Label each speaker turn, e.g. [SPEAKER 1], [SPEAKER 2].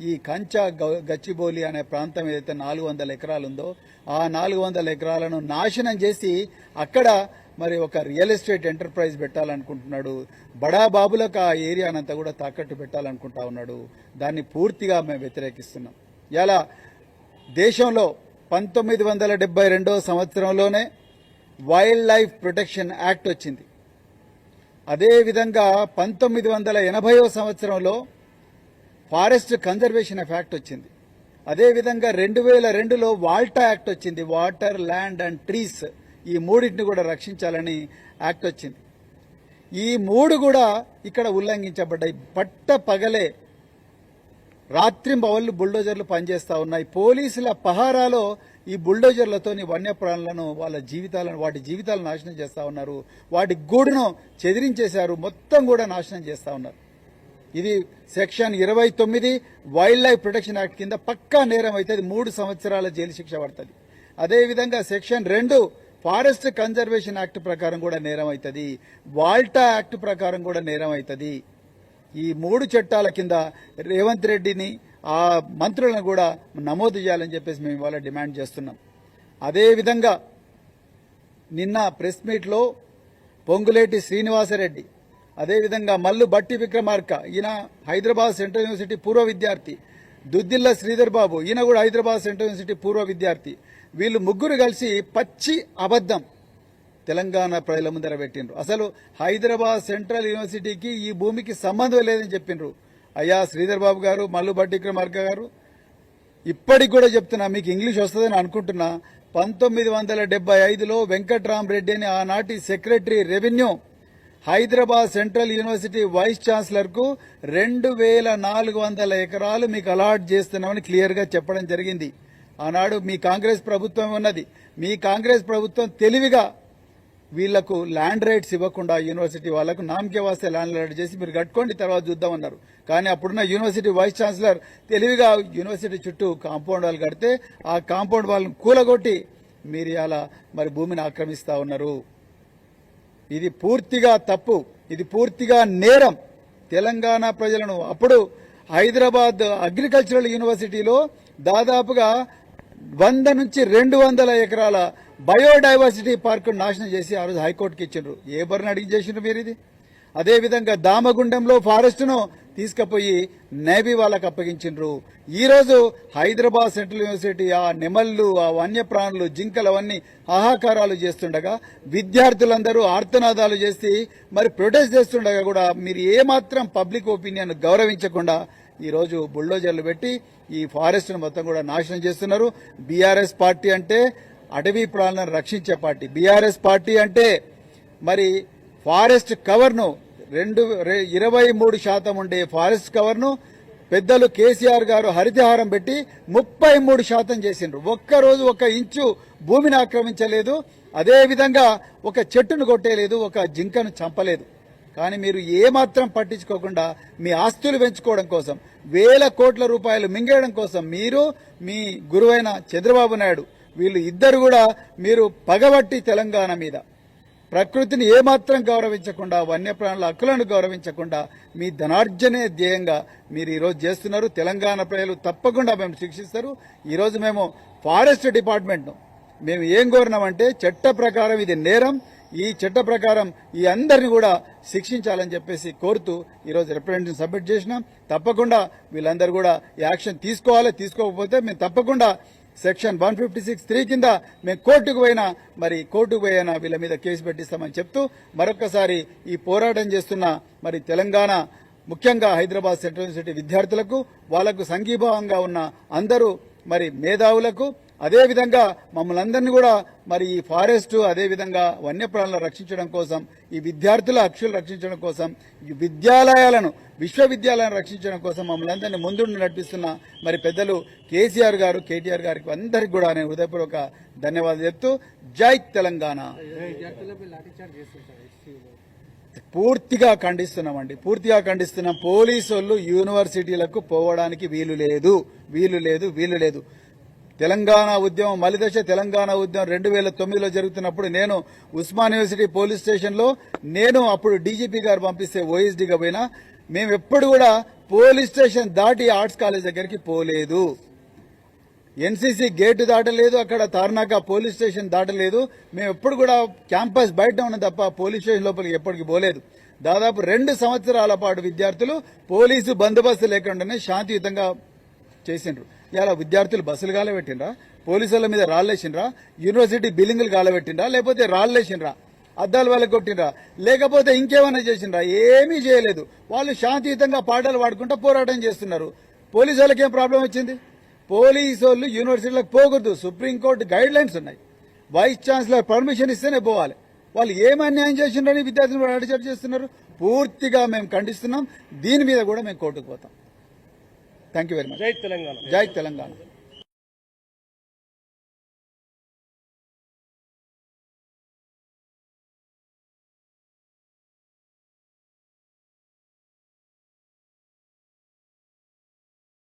[SPEAKER 1] ఈ కంచా గ- అనే ప్రాంతం ఏదైతే నాలుగు వందల ఎకరాలు ఉందో ఆ నాలుగు వందల ఎకరాలను నాశనం చేసి అక్కడ మరి ఒక రియల్ ఎస్టేట్ ఎంటర్ప్రైజ్ పెట్టాలనుకుంటున్నాడు. బడా బాబులకు ఆ ఏరియానంతా కూడా తాకట్టు పెట్టాలనుకుంటా ఉన్నాడు. దాన్ని పూర్తిగా మేము వ్యతిరేకిస్తున్నాం. ఇలా దేశంలో పంతొమ్మిది వందల డెబ్బై రెండవ సంవత్సరంలోనే వైల్డ్ లైఫ్ ప్రొటెక్షన్ యాక్ట్ వచ్చింది. అదేవిధంగా పంతొమ్మిది వందల ఎనభైవ సంవత్సరంలో ఫారెస్ట్ కన్జర్వేషన్ ఆఫ్ యాక్ట్ వచ్చింది. అదేవిధంగా రెండు వేల రెండులో వాల్టా యాక్ట్ వచ్చింది. వాటర్ ల్యాండ్ అండ్ ట్రీస్ ఈ మూడింటిని కూడా రక్షించాలని యాక్ట్ వచ్చింది. ఈ మూడు కూడా ఇక్కడ ఉల్లంఘించబడ్డాయి. పట్ట పగలే రాత్రింబవళ్ళు బుల్డోజర్లు పనిచేస్తూ ఉన్నాయి. పోలీసుల పహారాలో ఈ బుల్డోజర్లతోని వన్యప్రాణులను వాళ్ళ జీవితాలను వాటి జీవితాలను నాశనం చేస్తూ ఉన్నారు. వాటి గూడును చెదిరించేశారు. మొత్తం కూడా నాశనం చేస్తూ ఉన్నారు. ఇది సెక్షన్ ఇరవై తొమ్మిది వైల్డ్ లైఫ్ ప్రొటెక్షన్ యాక్ట్ కింద పక్కా నేరం అవుతుంది మూడు సంవత్సరాల జైలు శిక్ష పడుతుంది. అదేవిధంగా సెక్షన్ రెండు ఫారెస్ట్ కన్జర్వేషన్ యాక్ట్ ప్రకారం కూడా నేరం అవుతుంది. వాల్టా యాక్ట్ ప్రకారం కూడా నేరం అవుతుంది. ఈ మూడు చట్టాల కింద రేవంత్ రెడ్డిని ఆ మంత్రులను కూడా నమోదు చేయాలని చెప్పేసి మేము ఇవాళ డిమాండ్ చేస్తున్నాం. అదేవిధంగా నిన్న ప్రెస్ మీట్లో పొంగులేటి శ్రీనివాసరెడ్డి అదేవిధంగా మల్లు బట్టి విక్రమార్క ఈయన హైదరాబాద్ సెంట్రల్ యూనివర్సిటీ పూర్వ విద్యార్థి. దుద్దిల్ల శ్రీధర్ బాబు ఈయన కూడా హైదరాబాద్ సెంట్రల్ యూనివర్సిటీ పూర్వ విద్యార్థి. వీళ్ళు ముగ్గురు కలిసి పచ్చి అబద్ధం తెలంగాణ ప్రజల ముందర పెట్టిండ్రు. అసలు హైదరాబాద్ సెంట్రల్ యూనివర్సిటీకి ఈ భూమికి సంబంధం లేదని చెప్పిండ్రు. అయ్యా శ్రీధర్ బాబు గారు మల్లు బట్టి విక్రమార్క గారు ఇప్పటికి కూడా చెప్తున్నా మీకు ఇంగ్లీష్ వస్తుందని అనుకుంటున్నా. పంతొమ్మిది వందల డెబ్బై ఐదులో వెంకట్రామరెడ్డి అని ఆనాటి secretary revenue Hyderabad central university vice ఛాన్సలర్కు రెండు వేల నాలుగు వందల ఎకరాలు మీకు అలాట్ చేస్తున్నామని క్లియర్గా చెప్పడం జరిగింది. ఆనాడు మీ కాంగ్రెస్ ప్రభుత్వం ఉన్నది. మీ కాంగ్రెస్ ప్రభుత్వం తెలివిగా వీళ్ళకు ల్యాండ్ రైట్స్ ఇవ్వకుండా యూనివర్సిటీ వాళ్ళకు నామకే వాస్తే ల్యాండ్ రైట్ చేసి మీరు కట్టుకోండి తర్వాత చూద్దామన్నారు కానీ అప్పుడున్న యూనివర్సిటీ వైస్ ఛాన్సలర్ తెలివిగా యూనివర్సిటీ చుట్టూ కాంపౌండ్ వాళ్ళు కడితే ఆ కాంపౌండ్ వాళ్ళని కూలగొట్టి మీరు ఇలా మరి భూమిని ఆక్రమిస్తా ఉన్నారు. ఇది పూర్తిగా తప్పు. ఇది పూర్తిగా నేరం. తెలంగాణ ప్రజలను అప్పుడు హైదరాబాద్ అగ్రికల్చరల్ యూనివర్సిటీలో దాదాపుగా వంద నుంచి రెండు వందల ఎకరాల బయోడైవర్సిటీ పార్క్ నాశనం చేసి ఆ రోజు హైకోర్టుకి ఇచ్చిండ్రు. ఏ బరిని అడిగి చేసిండ్రు మీరు ఇది? అదేవిధంగా దామగుండంలో ఫారెస్ట్ను తీసుకుపోయి నేవీ వాళ్ళకి అప్పగించిండ్రు. ఈరోజు హైదరాబాద్ సెంట్రల్ యూనివర్సిటీ ఆ నెమళ్ళు ఆ వన్యప్రాణులు జింకలు అవన్నీ హాహాకారాలు చేస్తుండగా విద్యార్థులందరూ ఆర్తనాదాలు చేసి మరి ప్రొటెస్ట్ చేస్తుండగా కూడా మీరు ఏమాత్రం పబ్లిక్ ఒపీనియన్ గౌరవించకుండా ఈరోజు బుల్డోజర్లు పెట్టి ఈ ఫారెస్ట్ను మొత్తం కూడా నాశనం చేస్తున్నారు. బీఆర్ఎస్ పార్టీ అంటే అటవీ ప్రాణాలను రక్షించే పార్టీ. బీఆర్ఎస్ పార్టీ అంటే మరి ఫారెస్ట్ కవర్ను రెండు ఇరవై మూడు శాతం ఉండే ఫారెస్ట్ కవర్ను పెద్దలు కేసీఆర్ గారు హరితహారం పెట్టి ముప్పై మూడు శాతం చేసిండ్రు. ఒక్కరోజు ఒక ఇంచు భూమిని ఆక్రమించలేదు. అదేవిధంగా ఒక చెట్టును కొట్టేయలేదు ఒక జింకను చంపలేదు. కానీ మీరు ఏమాత్రం పట్టించుకోకుండా మీ ఆస్తులు పెంచుకోవడం కోసం వేల కోట్ల రూపాయలు మింగేయడం కోసం మీరు మీ గురువైన చంద్రబాబు నాయుడు వీళ్ళు ఇద్దరు కూడా మీరు పగబట్టి తెలంగాణ మీద. ప్రకృతిని ఏమాత్రం గౌరవించకుండా వన్యప్రాణుల హక్కులను గౌరవించకుండా మీ ధనార్జనే ధ్యేయంగా మీరు ఈరోజు చేస్తున్నారు. తెలంగాణ ప్రజలు తప్పకుండా మేము శిక్షిస్తారు. ఈరోజు మేము ఫారెస్ట్ డిపార్ట్మెంట్ను మేము ఏం కోరినామంటే చట్ట ప్రకారం ఇది నేరం. ఈ చట్ట ప్రకారం ఈ అందరిని కూడా శిక్షించాలని చెప్పేసి కోరుతూ ఈరోజు రిప్రజెంటేషన్ సబ్మిట్ చేసినాం. తప్పకుండా వీళ్ళందరూ కూడా యాక్షన్ తీసుకోవాలి తీసుకోకపోతే మేము తప్పకుండా section one fifty six three కింద మేము కోర్టుకు పోయినా మరి కోర్టుకు పోయినా వీళ్ళ మీద కేసు పెట్టిస్తామని చెప్తూ మరొకసారి ఈ పోరాటం చేస్తున్న మరి తెలంగాణ ముఖ్యంగా హైదరాబాద్ సెంట్రల్ యూనివర్సిటీ విద్యార్థులకు వాళ్ళకు సంఘీభావంగా ఉన్న అందరూ మరి మేధావులకు అదేవిధంగా మమ్మల్ని అందరినీ కూడా మరి ఈ ఫారెస్ట్ అదేవిధంగా వన్యప్రాణులను రక్షించడం కోసం ఈ విద్యార్థుల హక్కులు రక్షించడం కోసం ఈ విద్యాలయాలను విశ్వవిద్యాలయాలను రక్షించడం కోసం మమ్మల్ని అందరినీ ముందుండి నడిపిస్తున్న మరి పెద్దలు కేసీఆర్ గారు కేటీఆర్ గారికి అందరికి కూడా నేను హృదయపూర్వక ధన్యవాదాలు చెప్తూ జై తెలంగాణ. పూర్తిగా ఖండిస్తున్నామండి. పూర్తిగా ఖండిస్తున్నాం. పోలీసు వాళ్ళు యూనివర్సిటీలకు పోవడానికి వీలు లేదు. వీలు లేదు వీలు లేదు. తెలంగాణ ఉద్యమం మలిదశ తెలంగాణ ఉద్యమం రెండు వేల తొమ్మిదిలో జరుగుతున్నప్పుడు నేను ఉస్మాన్ యూనివర్సిటీ పోలీస్ స్టేషన్లో నేను అప్పుడు డీజీపీ గారు పంపిస్తే ఓఎస్డీగా పోయినా మేము ఎప్పుడు కూడా పోలీస్ స్టేషన్ దాటి ఆర్ట్స్ కాలేజ్ దగ్గరికి పోలేదు. ఎన్సీసీ గేటు దాటలేదు అక్కడ తార్నాక పోలీస్ స్టేషన్ దాటలేదు. మేము ఎప్పుడు కూడా క్యాంపస్ బయట ఉన్న తప్ప పోలీస్ స్టేషన్ లోపలికి ఎప్పటికీ పోలేదు. దాదాపు రెండు సంవత్సరాల పాటు విద్యార్థులు పోలీసు బందోబస్తు లేకుండానే శాంతియుతంగా చేసిండ్రు. ఇలా విద్యార్థులు బస్సులు గాలబెట్టిండ్రా? పోలీసుల మీద రాళ్ళేసిండ్రా యూనివర్సిటీ బిల్డింగ్లు గాలబెట్టిండ్రా? లేకపోతే రాళ్ళేసిండ్రా అద్దాలు వాళ్ళకి కొట్టిండ్రా లేకపోతే ఇంకేమైనా చేసిండ్రా? ఏమీ చేయలేదు. వాళ్ళు శాంతియుతంగా పాటలు పాడుకుంటూ పోరాటం చేస్తున్నారు. పోలీసు వాళ్ళకి ఏం ప్రాబ్లం వచ్చింది? పోలీసు వాళ్ళు యూనివర్సిటీలకు పోకూడదు. సుప్రీంకోర్టు గైడ్ లైన్స్ ఉన్నాయి. వైస్ ఛాన్సలర్ పర్మిషన్ ఇస్తేనే పోవాలి. వాళ్ళు ఏం అన్యాయం చేసిండ్రని విద్యార్థులు అడిచారు చేస్తున్నారు. పూర్తిగా మేము ఖండిస్తున్నాం. దీని మీద కూడా మేము కోర్టుకు పోతాం. థ్యాంక్ యూ వెరీ మచ్
[SPEAKER 2] జై తెలంగాణ.
[SPEAKER 1] జై తెలంగాణ.